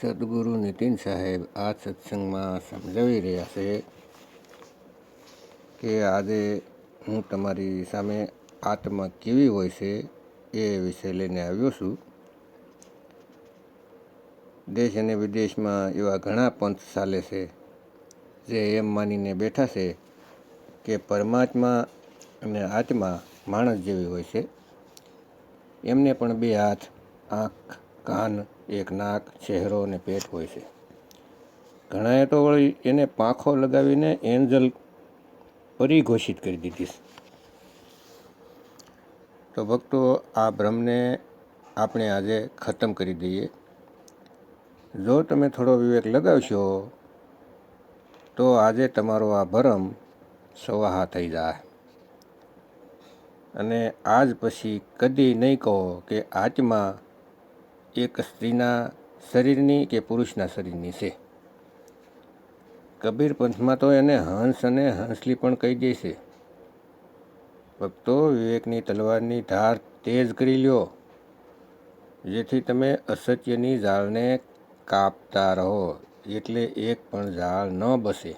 સદગુરુ નીતિન સાહેબ આ સત્સંગમાં સમજાવી રહ્યા છે કે આજે હું તમારી સામે આત્મા કેવી હોય છે એ વિષય લઈને આવ્યો છું. દેશ અને વિદેશમાં એવા ઘણા પંથ ચાલે છે જે એમ માનીને બેઠા છે કે પરમાત્મા અને આત્મા માણસ જેવી હોય છે. એમને પણ બે હાથ, આંખ કાન, એક નાક, ચહેરો અને પેટ હોય છે. ઘણાએ તો વળી એને પાંખો લગાવીને એન્જલ પરી ઘોષિત કરી દીધી તો ભક્તો, આ ભ્રમને આપણે આજે ખતમ કરી દઈએ. જો તમે થોડો વિવેક લગાવશો, તો આજે તમારો આ ભરમ સવાહા થઈ જાય. અને આજ પછી કદી નહીં કહો કે આત્મા એક સ્ત્રીના શરીરની કે પુરુષના શરીરની છે. કબીર પંથમાં તો એને હંસ અને હંસલી પણ કહી દે છે. ભક્તો વિવેકની તલવારની ધાર તેજ કરી લ્યો, જેથી તમે અસત્યની ઝાળને કાપતા રહો, એટલે એક પણ ઝાળ ન બસે.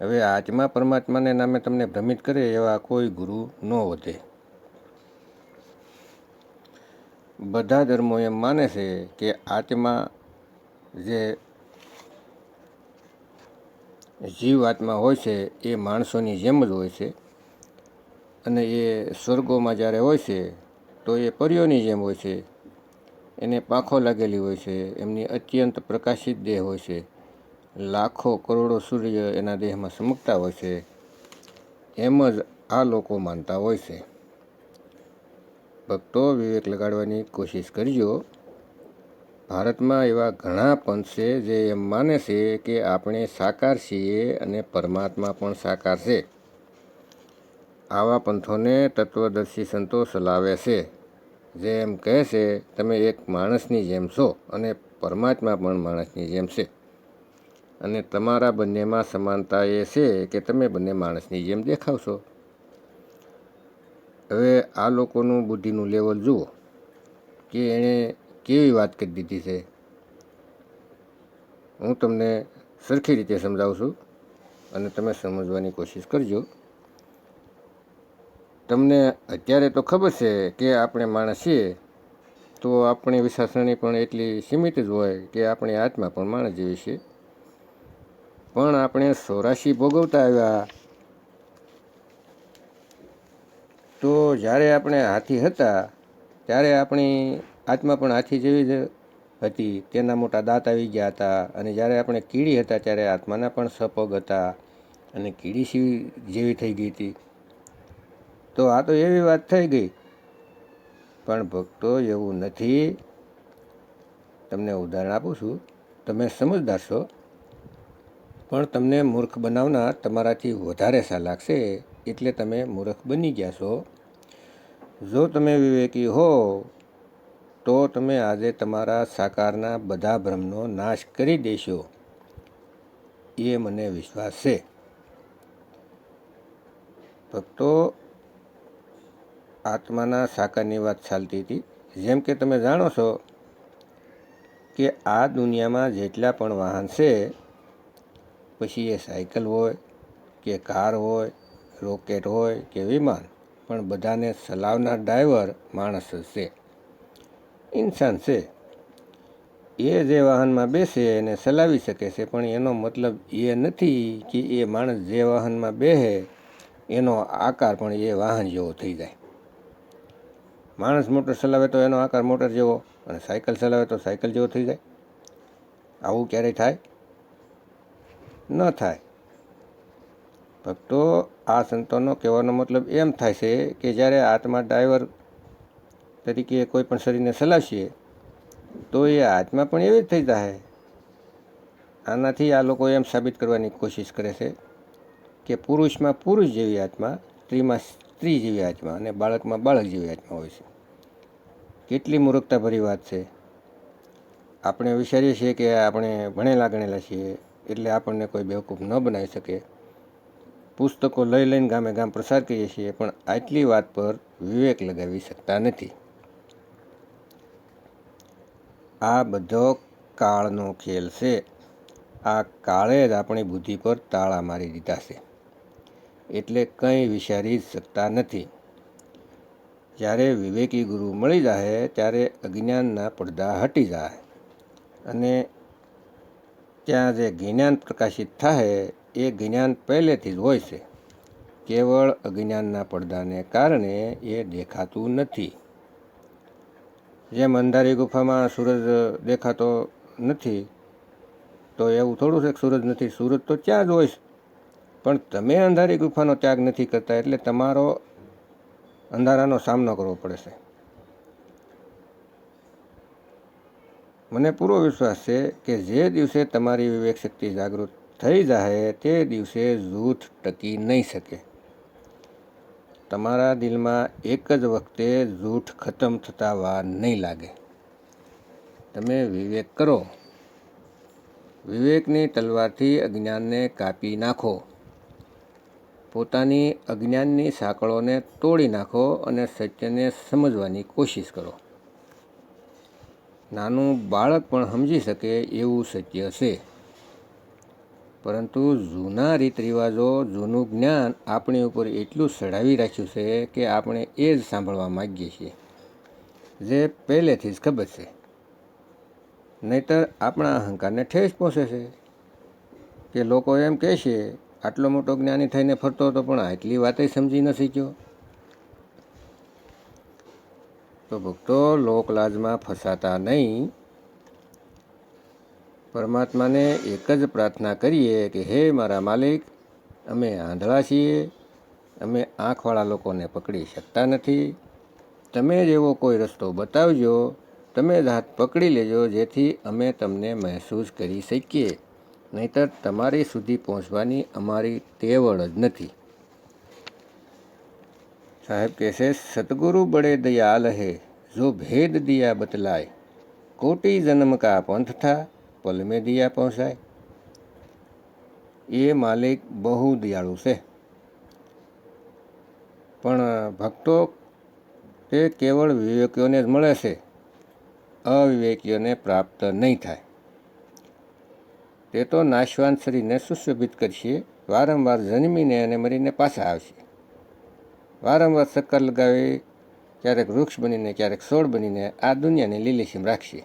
હવે આત્મા પરમાત્માને નામે તમને ભ્રમિત કરે એવા કોઈ ગુરુ ન વધે બધા ધર્મો એમ માને છે કે આત્મા જે જીવ આત્મા હોય છે, એ માણસોની જેમ જ હોય છે. અને એ સ્વર્ગોમાં જ્યારે હોય છે, તો એ પરીઓની જેમ હોય છે. એને પાંખો લાગેલી હોય છે, એમની અત્યંત પ્રકાશિત દેહ હોય છે. લાખો કરોડો સૂર્ય એના દેહમાં સમકતા હોય છે. એમ જ આ લોકો માનતા હોય છે. ભક્તો વિવેક લગાડવાની કોશિશ કરજો. ભારતમાં એવા ઘણા પંથ છે જે એમ માને છે કે આપણે સાકાર છીએ અને પરમાત્મા પણ સાકાર છે. આવા પંથોને તત્વદર્શી સંતો સલાવે છે, જે એમ કહે છે, તમે એક માણસની જેમ છો અને પરમાત્મા પણ માણસની જેમ છે. અને તમારા બંનેમાં સમાનતા એ છે કે તમે બંને માણસની જેમ દેખાવ છો હવે આ લોકોનું બુદ્ધિનું લેવલ જુઓ કે એણે કેવી વાત કરી દીધી છે. હું તમને સરખી રીતે સમજાવું છું અને તમે સમજવાની કોશિશ કરજો. તમને અત્યારે તો ખબર છે કે આપણે માણસ છીએ, તો આપણી વિચારસરણી પણ એટલી સીમિત જ હોય કે આપણી આત્મા પણ માણસ જેવી છે. પણ આપણે સોરાશી ભોગવતા આવ્યા તો જ્યારે આપણે હાથી હતા, ત્યારે આપણી આત્મા પણ હાથી જેવી જ હતી. તેના મોટા દાંત આવી ગયા હતા અને જ્યારે આપણે કીડી હતા, ત્યારે આત્માના પણ સપગ હતા અને કીડી સીવી જેવી થઈ ગઈ હતી. તો આ તો એવી વાત થઈ ગઈ. પણ ભક્તો, એવું નથી. તમને ઉદાહરણ આપું છું. તમે સમજદાર છો. પણ તમને મૂર્ખ બનાવનાર તમારાથી વધારે સા લાગશે એટલે તમે મૂર્ખ બની ગયા છો. જો તમે વિવેકી હો, તો તમે આજે તમારા સાકારના બધા ભ્રમનો નાશ કરી દેશો. એ મને વિશ્વાસ છે. ભક્તો, આત્માના સાકારની વાત ચાલતી હતી. જેમ કે તમે જાણો છો કે આ દુનિયામાં જેટલા પણ વાહન છે, પછી એ સાયકલ હોય કે કાર હોય રોકેટ હોય કે વિમાન, પણ બધાને ચલાવનાર ડ્રાઈવર માણસ છે ઇન્સાન છે. એ જે વાહનમાં બેસે એને ચલાવી શકે છે, પણ એનો મતલબ એ નથી કે એ માણસ જે વાહનમાં બેસે એનો આકાર પણ એ વાહન જેવો થઈ જાય. માણસ મોટર ચલાવે તો એનો આકાર મોટર જેવો, અને સાયકલ ચલાવે તો સાયકલ જેવો થઈ જાય. આવું ક્યારેય થાય? ન થાય. ભક્તો, આ સંતોનો કહેવાનો મતલબ એમ થાય છે કે જ્યારે આત્મા ડ્રાઈવર તરીકે કોઈ પણ શરીરને ચલાવશે, તો એ આત્મા પણ એવી જ થઈ જાય. આનાથી આ લોકો એમ સાબિત કરવાની કોશિશ કરે છે કે પુરુષમાં પુરુષ જેવી આત્મા, સ્ત્રીમાં સ્ત્રી જેવી આત્મા અને બાળકમાં બાળક જેવી આત્મા હોય છે. કેટલી મૂર્ખતાભરી વાત છે. આપણે વિચારીએ છીએ કે આપણે ભણેલા ગણેલા છીએ, એટલે આપણને કોઈ બેવકૂફ ન બનાવી શકે. પુસ્તકો લઈ લઈને ગામે ગામ પ્રસાર કરીએ છીએ, પણ આટલી વાત પર વિવેક લગાવી શકતા નથી. આ બધો કાળનો ખેલ છે. આ કાળે જ આપણી બુદ્ધિ પર તાળા મારી દીધા છે. એટલે કંઈ વિચારી શકતા નથી. જ્યારે વિવેકી ગુરુ મળી જાય ત્યારે અજ્ઞાનના પડદા હટી જાય અને ત્યાં જે જ્ઞાન પ્રકાશિત થાય એ જ્ઞાન પહેલેથી જ હોય છે. કેવળ અજ્ઞાનના પડદાને કારણે એ દેખાતું નથી. જેમ અંધારી ગુફામાં સૂરજ દેખાતો નથી, તો એવું થોડું છે સૂરજ નથી. સૂરજ તો ત્યાં જ હોય પણ તમે અંધારી ગુફાનો ત્યાગ નથી કરતા એટલે તમારો અંધારાનો સામનો કરવો પડે છે. મને પૂરો વિશ્વાસ છે કે જે દિવસે તમારી વિવેક શક્તિ જાગૃત થઈ જાય તે દિવસે જૂથ ટકી નહીં શકે. તમારા દિલમાં એક જ વખતે જૂઠ ખતમ થતા વાર નહીં લાગે. તમે વિવેક કરો. વિવેકની તલવારથી અજ્ઞાનને કાપી નાખો. પોતાની અજ્ઞાનની સાંકળોને તોડી નાખો અને સત્યને સમજવાની કોશિશ કરો. નાનું બાળક પણ સમજી શકે એવું સત્ય છે. પરંતુ જૂના રીત રિવાજો જૂનું જ્ઞાન આપણી ઉપર એટલું ચડાવી રાખ્યું છે કે આપણે એ જ સાંભળવા માગીએ છીએ. જે પહેલેથી જ ખબર છે. નહીતર આપણા અહંકારને ઠેસ પહોંચે છે કે લોકો એમ કહે છે, આટલો મોટો જ્ઞાની થઈને ફરતો હતો પણ આટલી વાતે સમજી ન શીખ્યો તો ભક્તો, લોકલાજમાં ફસાતા નહીં પરમાત્માને એક જ પ્રાર્થના કરીએ કે હે મારા માલિક, અમે આંધળા છીએ, અમે આંખવાળા લોકોને પકડી શકતા નથી. તમે જ એવો કોઈ રસ્તો બતાવજો, તમે જ હાથ પકડી લેજો, જેથી અમે તમને મહેસૂસ કરી શકીએ. નહીતર તમારી સુધી પહોંચવાની અમારી તેવડ જ નથી. સાહેબ કહેશે, સદગુરુ બડે દયાલ હે, જો ભેદ દિયા બતલાય, કોટી જન્મ કા પંથ થા પલ દિયા પહોંચાય. એ માલિક બહુ દયાળુ છે. પણ ભક્તો તે કેવળ વિવેકીઓને જ મળે છે. અવિવેકીઓને પ્રાપ્ત નહીં થાય. તે તો નાશવાન શરીરને સુશોભિત કરશે વારંવાર જન્મીને અને મરીને પાછા આવશે. વારંવાર ચક્કર લગાવી, ક્યારેક વૃક્ષ બનીને, ક્યારેક છોડ બનીને આ દુનિયાને લીલીસીમ રાખશે.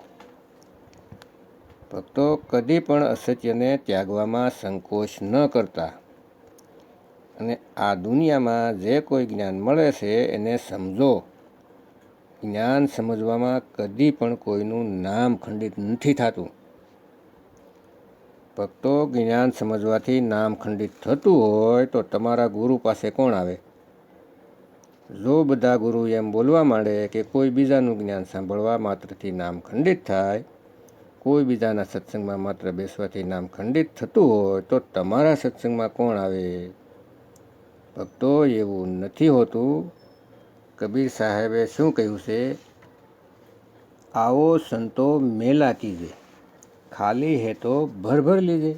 ભક્તો કદી પણ અસત્યને ત્યાગવામાં સંકોચ ન કરતા. અને આ દુનિયામાં જે કોઈ જ્ઞાન મળે છે એને સમજો. જ્ઞાન સમજવામાં કદી પણ કોઈનું નામ ખંડિત નથી થતું. ભક્તો જ્ઞાન સમજવાથી નામ ખંડિત થતું હોય તો તમારા ગુરુ પાસે કોણ આવે? જો બધા ગુરુ એમ બોલવા માંડે કે કોઈ બીજાનું જ્ઞાન સાંભળવા માત્રથી નામ ખંડિત થાય કોઈ બીજાના સત્સંગમાં માત્ર બેસવાથી નામ ખંડિત થતું હોય તો તમારા સત્સંગમાં કોણ આવે? ભક્તો, એવું નથી હોતું. કબીર સાહેબે શું કહ્યું છે? આવો સંતો મેલા કીજે, ખાલી હે તો ભરભર ભર લીજે.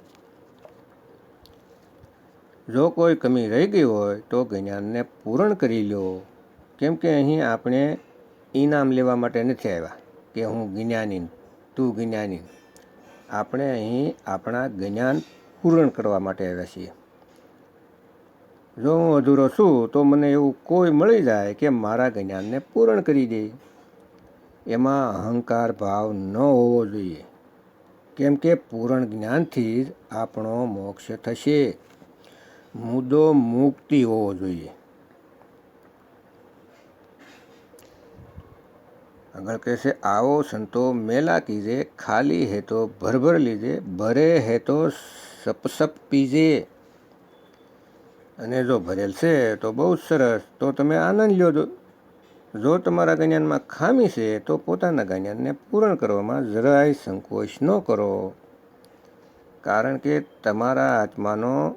જો કોઈ કમી રહી ગઈ હોય તો જ્ઞાનને પૂરણ કરી લો. કેમ કે અહીં આપણે ઇનામ લેવા માટે નથી આવ્યા, કે હું જ્ઞાની તું જ્ઞાની. આપણે અહીં આપણા જ્ઞાન પૂરણ કરવા માટે આવ્યા છીએ. જો હું અધૂરો છું, તો મને એવું કોઈ મળી જાય કે મારા જ્ઞાનને પૂરણ કરી દે. એમાં અહંકાર ભાવ ન હોવો જોઈએ. કેમ કે પૂરણ જ્ઞાનથી જ આપણો મોક્ષ થશે. મુદ્દો મુક્તિ હોવો જોઈએ. આગળ કહે છે, આવો સંતો મેલા કીજે, ખાલી હે તો ભરભર લીજે, ભરે હે તો સપસપ સપ પીજે. અને જો ભરેલ છે, તો બહુ જ સરસ. તો તમે આનંદ લ્યો જો. તમારા ગણ્યાનમાં ખામી છે, તો પોતાના ગણ્યાનને પૂરણ કરવામાં જરાય સંકોચ ન કરો. કારણ કે તમારા આત્માનો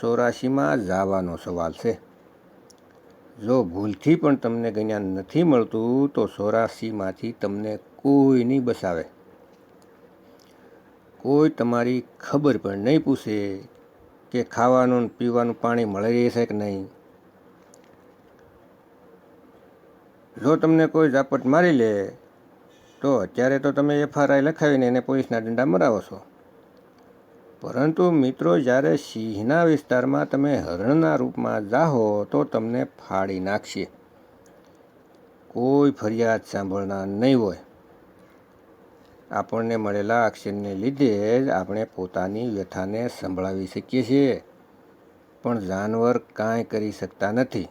ચોરાશીમાં જવાનો સવાલ છે. જો ભૂલથી પણ તમને જ્ઞાન નથી મળતું, તો ચોરાશીમાંથી તમને કોઈ નહીં બસાવે. કોઈ તમારી ખબર પણ નહીં પૂછે કે ખાવાનું પીવાનું પાણી મળી રહેશે કે નહીં. જો તમને કોઈ ઝાપટ મારી લે, તો અત્યારે તો તમે એફઆરઆઈ લખાવીને એને પોલીસના દંડા મરાવો છો. પરંતુ મિત્રો, જ્યારે સિંહના વિસ્તારમાં તમે હરણના રૂપમાં જાહો, તો તમને ફાડી નાખશે. કોઈ ફરિયાદ સાંભળનાર નહીં હોય. આપણને મળેલા એક્શનને લીધે જ આપણે પોતાની વ્યથાને સંભળાવી શકીએ છીએ. પણ જાનવર કાંઈ કરી શકતા નથી.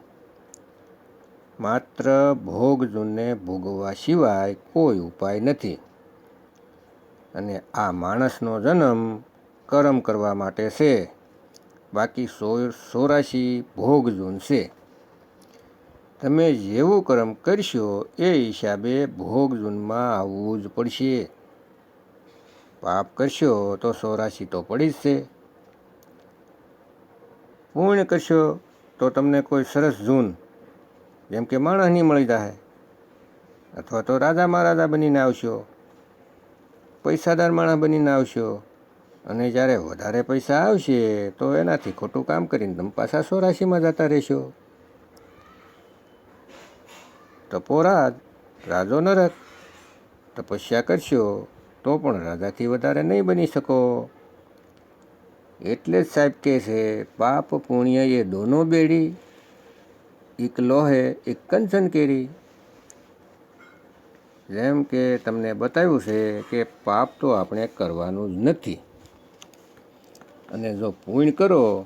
માત્ર ભોગ જૂનને ભોગવવા સિવાય કોઈ ઉપાય નથી. અને આ માણસનો જન્મ કરમ કરવા માટે છે. બાકી સો સોરાશી ભોગ જૂન છે. તમે જેવું કર્મ કરશો એ હિસાબે ભોગ જૂનમાં આવવું જ પડશે. પાપ કરશો તો સોરાશી તો પડી જ છે. પૂર્ણ કરશો તો તમને કોઈ સરસ જૂન, જેમ કે માણસની મળી જાય અથવા તો રાજા મહારાજા બનીને આવશો, પૈસાદાર માણસ બનીને આવશો અને જ્યારે વધારે પૈસા આવશે, તો એનાથી ખોટું કામ કરીને તમે પાછા સોરાશીમાં જતા રહેશો. તપોરાજ રાજો નરક, તપસ્યા કરશો, તો પણ રાજાથી વધારે નહીં બની શકો. એટલે જ સાહેબ કહે છે, પાપ પુણ્ય એ દોનો બેડી, એક લોહે એક કંચન કેરી. જેમ કે તમને બતાવ્યું છે કે પાપ તો આપણે કરવાનું જ નથી. અને જો પૂર્ણ કરો,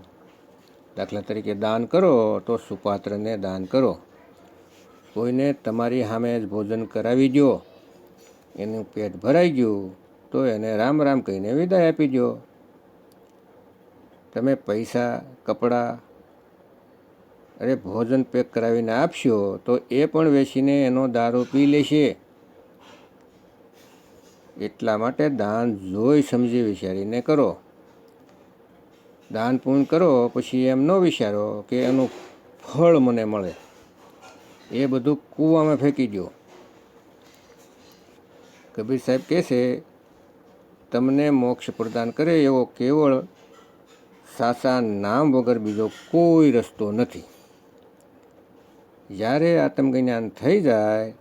દાખલા તરીકે દાન કરો, તો સુપાત્રને દાન કરો. કોઈને તમારી સામે જ ભોજન કરાવી દો એનું પેટ ભરાઈ ગયું, તો એને રામ રામ કહીને વિદાય આપી દો તમે પૈસા, કપડાં, અરે ભોજન પેક કરાવીને આપશો, તો એ પણ વેચીને એનો દારૂ પી લેશે. એટલા માટે દાન જોઈ સમજી વિચારીને કરો. દાન પૂર્ણ કરો, પછી એમ ન વિચારો કે એનું ફળ મને મળે. એ બધું કૂવામાં ફેંકી દો કબીર સાહેબ કહે છે, તમને મોક્ષ પ્રદાન કરે એવો કેવળ સાચા નામ વગર બીજો કોઈ રસ્તો નથી. જ્યારે આત્મજ્ઞાન થઈ જાય,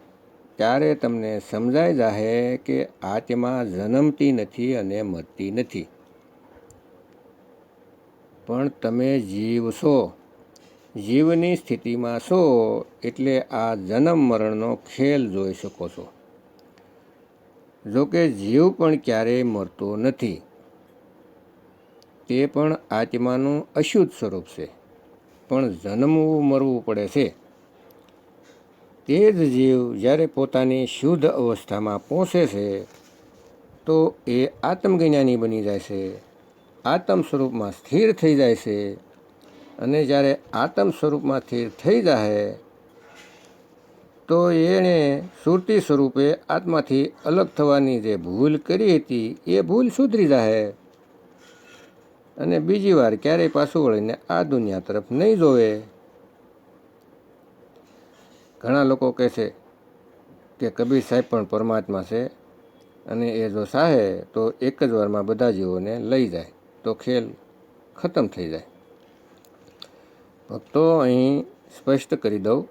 ત્યારે તમને સમજાઈ જાહે કે આત્મા જન્મતી નથી અને મરતી નથી. પણ તમે જીવ છો. જીવની સ્થિતિમાં છો એટલે આ જન્મ મરણનો ખેલ જોઈ શકો છો. જોકે જીવ પણ ક્યારેય મરતો નથી. તે પણ આત્માનું અશુદ્ધ સ્વરૂપ છે. પણ જન્મવું મરવું પડે છે. તે જ જીવ જ્યારે પોતાની શુદ્ધ અવસ્થામાં પહોંચે છે, તો એ આત્મજ્ઞાની બની જાય છે. આત્મ સ્વરૂપમાં સ્થિર થઈ જાય છે અને જ્યારે આત્મ સ્વરૂપમાં સ્થિર થઈ જાય તો એણે સુરતી સ્વરૂપે આત્માથી અલગ થવાની જે ભૂલ કરી હતી, એ ભૂલ સુધરી જાય અને બીજી વાર ક્યારેય પાછું વળીને આ દુનિયા તરફ નહીં જોવે. ઘણા લોકો કહે છે કે કબીર સાહેબ પણ પરમાત્મા છે અને એ જો સાહે તો એક જ વારમાં બધા જીવોને લઈ જાય. તો ખેલ ખતમ થઈ જાય. ભક્તો અહીં સ્પષ્ટ કરી દઉં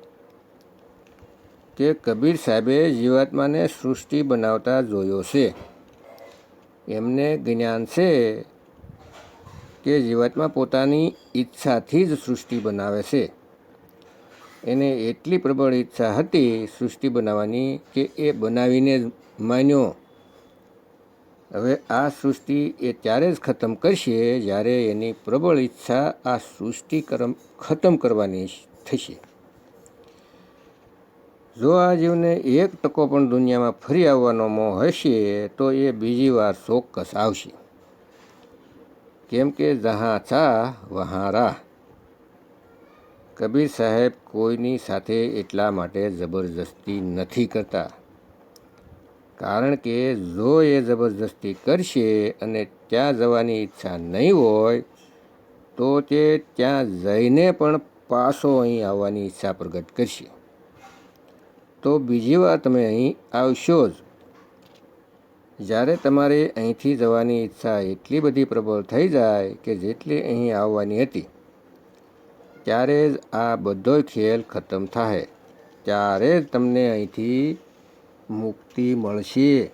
કે કબીર સાહેબે જીવાત્માને સૃષ્ટિ બનાવતા જોયો છે. એમને જ્ઞાન છે કે જીવાત્મા પોતાની ઈચ્છાથી જ સૃષ્ટિ બનાવે છે. એને એટલી પ્રબળ ઈચ્છા હતી સૃષ્ટિ બનાવવાની કે એ બનાવીને જ માન્યો. હવે આ સૃષ્ટિ એ ત્યારે જ ખતમ કરશે જ્યારે એની પ્રબળ ઈચ્છા આ સૃષ્ટિ કરમ, ખતમ કરવાની થશે. જો આ જીવને એક ટકો પણ દુનિયામાં ફરી આવવાનો મોહ હશે, તો એ બીજી વાર ચોક્કસ આવશે. કેમ કે જહાં છા વહાં રાહ. કબીર સાહેબ કોઈની સાથે એટલા માટે જબરજસ્તી નથી કરતા. કારણ કે જો એ જબરજસ્તી કરશે અને ત્યાં જવાની ઈચ્છા નહીં હોય, તો તે ત્યાં જઈને પણ પાછો અહીં આવવાની ઈચ્છા પ્રગટ કરશે. તો બીજી વાર તમે અહીં આવશો જ. જ્યારે તમારે અહીંથી જવાની ઈચ્છા એટલી બધી પ્રબળ થઈ જાય કે જેટલી અહીં આવવાની હતી, ત્યારે જ આ બધો ખેલ ખતમ થાય ત્યારે જ તમને અહીંથી મુક્તિ મળશે.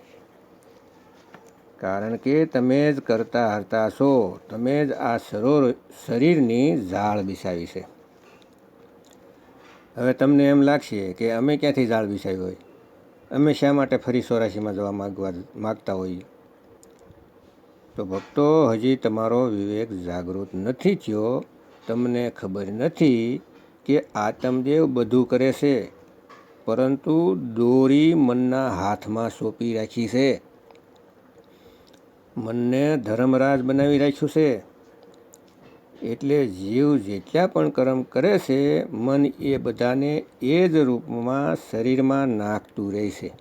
કારણ કે તમે જ કરતા હરતા છો. તમે જ આ સરોર શરીરની ઝાડ બિસાવી છે. હવે તમને એમ લાગશે કે અમે ક્યાંથી ઝાડ બિસાવી હોય? અમે શા માટે ફરી સોરાશીમાં જવા માગવા માગતા હોઈએ? તો ભક્તો, હજી તમારો વિવેક જાગૃત નથી થયો. તમને ખબર નથી કે આત્મદેવ બધું કરે છે. પરંતુ દોરી મનના હાથમાં સોંપી રાખી છે. મનને ધર્મરાજ બનાવી રાખ્યું છે. એટલે જીવ જેટલા પણ કર્મ કરે છે, મન એ બધાને એ જ રૂપમાં શરીરમાં નાખતું રહે છે.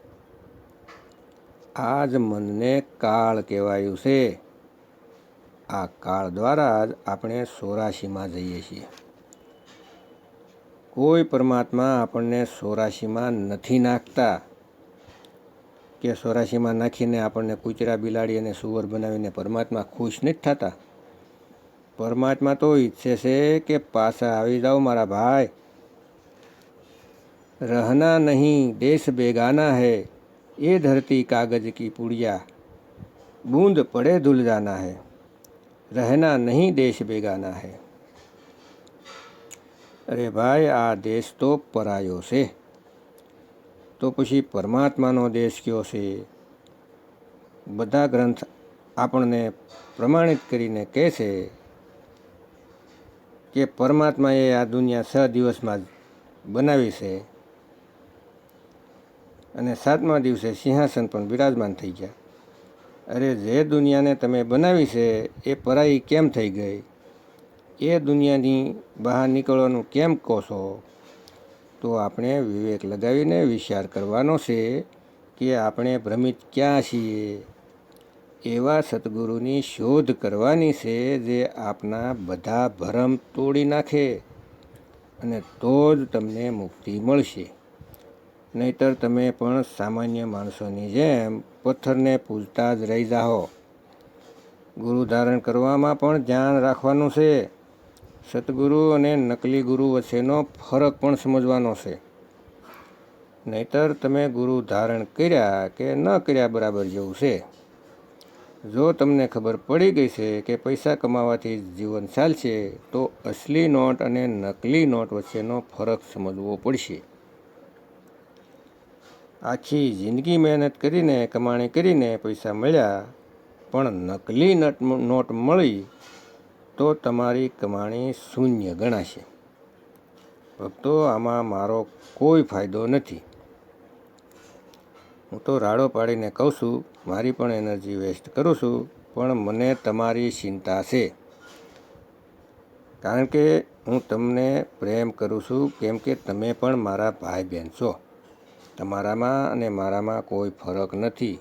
આ જ મનને કાળ કહેવાયું છે. આ કાળ દ્વારા જ આપણે સોરાશીમાં જઈએ છીએ. કોઈ પરમાત્મા આપણને સોરાશીમાં નથી નાખતા કે સોરાશીમાં નાખીને આપણને કૂતરા બિલાડી અને સુવર બનાવીને પરમાત્મા ખુશ નથી થતા પરમાત્મા તો ઈચ્છે છે કે પાછા આવી જાઓ મારા ભાઈ रहना नहीं देश बेगाना है ये धरती कागज की पुड़िया बूंद पड़े धुल जाना है रहना નહીં દેશ બેગાના है અરે ભાઈ, આ દેશ તો પરાયો છે. તો પછી પરમાત્માનો દેશ કયો છે? બધા ગ્રંથ આપણને પ્રમાણિત કરીને કહે છે કે પરમાત્માએ આ દુનિયા છ દિવસમાં જ બનાવી છે. અને સાતમા દિવસે સિંહાસન પણ બિરાજમાન થઈ ગયા. અરે, જે દુનિયાને તમે બનાવી છે, એ પરાઈ કેમ થઈ ગઈ? એ દુનિયાની બહાર નીકળવાનું કેમ કહો છો? તો આપણે વિવેક લગાવીને વિચાર કરવાનો છે કે આપણે ભ્રમિત ક્યાં છીએ? એવા સદગુરુની શોધ કરવાની છે જે આપના બધા ભરમ તોડી નાખે અને તો જ તમને મુક્તિ મળશે. નહીતર તમે પણ સામાન્ય માણસોની જેમ પથ્થરને પૂજતા જ રહી જાઓ. ગુરુ ધારણ કરવામાં પણ ધ્યાન રાખવાનું છે. સતગુરુ અને નકલી ગુરુ વચ્ચેનો ફરક પણ સમજવાનો છે. નહીતર તમે ગુરુ ધારણ કર્યા કે ન કર્યા બરાબર જેવું છે. જો તમને ખબર પડી ગઈ છે કે પૈસા કમાવાથી જીવન ચાલશે, તો અસલી નોટ અને નકલી નોટ વચ્ચેનો ફરક સમજવો પડશે. આખી જિંદગી મહેનત કરીને, કમાણી કરીને પૈસા મળ્યા, પણ નકલી નોટ મળી તો તમારી કમાણી શૂન્ય ગણાશે. ભક્તો, આમાં મારો કોઈ ફાયદો નથી. હું તો રાડો પાડીને કહું છું, મારી પણ એનર્જી વેસ્ટ કરું છું, પણ મને તમારી ચિંતા છે. કારણ કે હું તમને પ્રેમ કરું છું, કેમ કે તમે પણ મારા ભાઈ બહેન છો. તમારામાં અને મારામાં કોઈ ફરક નથી.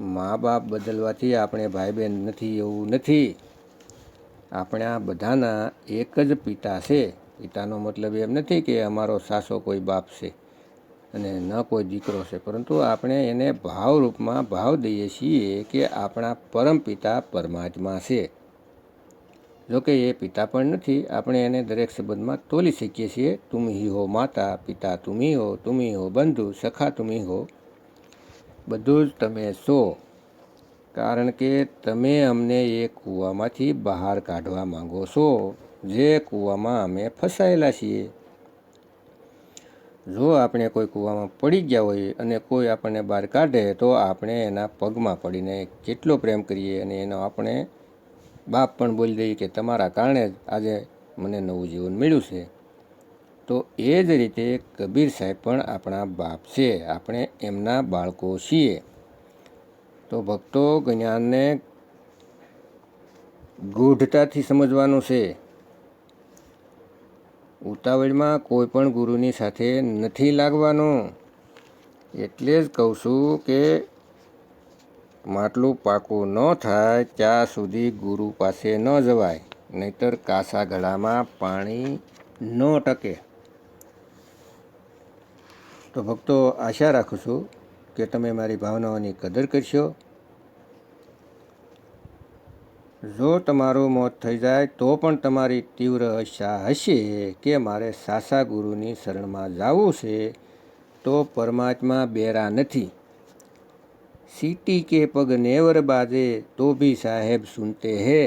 મા બાપ બદલવાથી આપણે ભાઈ બહેન નથી, એવું નથી. આપણા બધાના એક જ પિતા છે. પિતાનો મતલબ એમ નથી કે અમારો સાસો કોઈ બાપ છે અને ન કોઈ દીકરો છે. પરંતુ આપણે એને ભાવરૂપમાં ભાવ દઈએ છીએ કે આપણા પરમ પિતા પરમાત્મા છે. જોકે એ પિતા પણ નથી, આપણે એને દરેક સંબંધમાં તોલી શકીએ છીએ. તુમ હી હો માતા, પિતા તુમી હો તુમી હો બંધુ, સખા તુમી હો બધું જ તમે છો કારણ કે તમે અમને એ કૂવામાંથી બહાર કાઢવા માંગો છો, જે કૂવામાં અમે ફસાયેલા છીએ. જો આપણે કોઈ કૂવામાં પડી ગયા હોય અને કોઈ આપણને બહાર કાઢે, તો આપણે એના પગમાં પડીને કેટલો પ્રેમ કરીએ અને એનો આપણે બાપ પણ બોલી દઈએ કે તમારા કારણે આજે મને નવું જીવન મળ્યું છે. તો એ જ રીતે કબીર સાહેબ પણ આપણા બાપ છે. આપણે એમના બાળકો છીએ. તો ભક્તો જ્ઞાનને ગૂઢતાથી સમજવાનું છે. ઉતાવળમાં કોઈ પણ ગુરુની સાથે નથી લાગવાનું. એટલે જ કહું છું કે માટલું પાકું ન થાય ત્યાં સુધી ગુરુ પાસે ન જવાય. નહીતર કાસા ગળામાં પાણી ન ટકે. તો ભક્તો, આશા રાખું છું કે તમે મારી ભાવનાઓની કદર કરશો. જો તમારું મોત થઈ જાય, તો પણ તમારી તીવ્ર આશા હશે કે મારે સાસા ગુરુની શરણમાં જવું છે, તો પરમાત્મા બેરા નથી. સીટી કે પગ નેવર બાજે, તો બી સાહેબ સુનતે હે.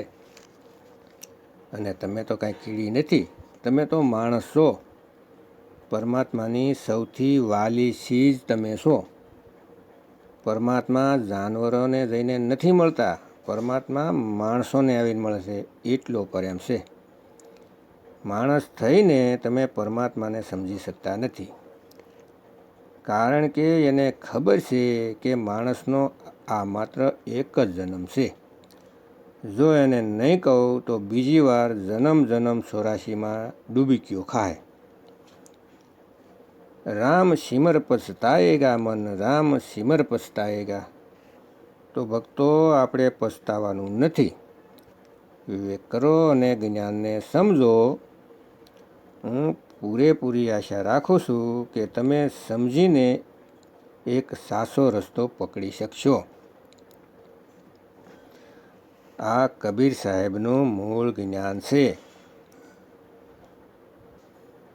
અને તમે તો કાંઈ કીડી નથી. તમે તો માણસ. છો પરમાત્માની સૌથી વાલી ચીજ તમે છો. પરમાત્મા જાનવરોને જઈને નથી મળતા, પરમાત્મા માણસોને આવીને મળે છે, એટલો પ્રેમ છે. માણસ થઈને તમે પરમાત્માને સમજી શકતા નથી. કારણ કે એને ખબર છે કે માણસનો આ માત્ર એક જ જન્મ છે. જો એને નહીં કહું તો બીજી વાર જન્મ જન્મ ચોરાશીમાં ગયો ખાય. રામ સિમર પછતાયેગા મન રામ સિમર પછતાયેગા તો ભક્તો, આપણે પછતાવાનું નથી. વિવેક કરો અને જ્ઞાનને સમજો. હું પૂરેપૂરી આશા રાખું છું કે તમે સમજીને એક સાસો રસ્તો પકડી શકશો. આ કબીર સાહેબનું મૂળ જ્ઞાન છે.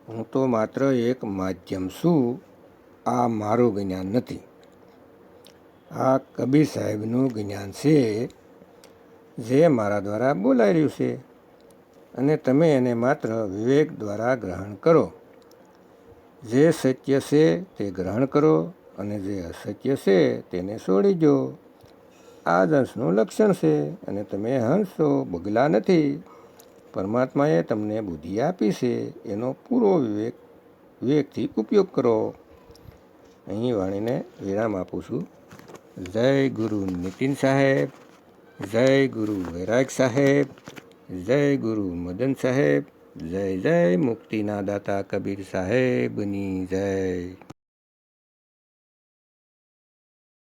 હું તો માત્ર એક માધ્યમ છું. આ મારું જ્ઞાન નથી. આ કબીર સાહેબનું જ્ઞાન છે જે મારા દ્વારા બોલાઈ રહ્યું છે અને તમે એને માત્ર વિવેક દ્વારા ગ્રહણ કરો. જે સત્ય છે તે ગ્રહણ કરો અને જે અસત્ય છે તેને છોડી દો. આ જ હંસનું લક્ષણ છે અને તમે હંસ છો બગલા નથી. પરમાત્માએ તમને બુદ્ધિ આપી છે, એનો પૂરો વિવેક, વિવેકથી ઉપયોગ કરો. અહીં વાણીને વિરામ આપું છું. જય ગુરુ નીતિન સાહેબ, જય ગુરુ વૈરાગ સાહેબ, જય ગુરુ મદન સાહેબ, જય જય મુક્તિના દાતા કબીર સાહેબની જય.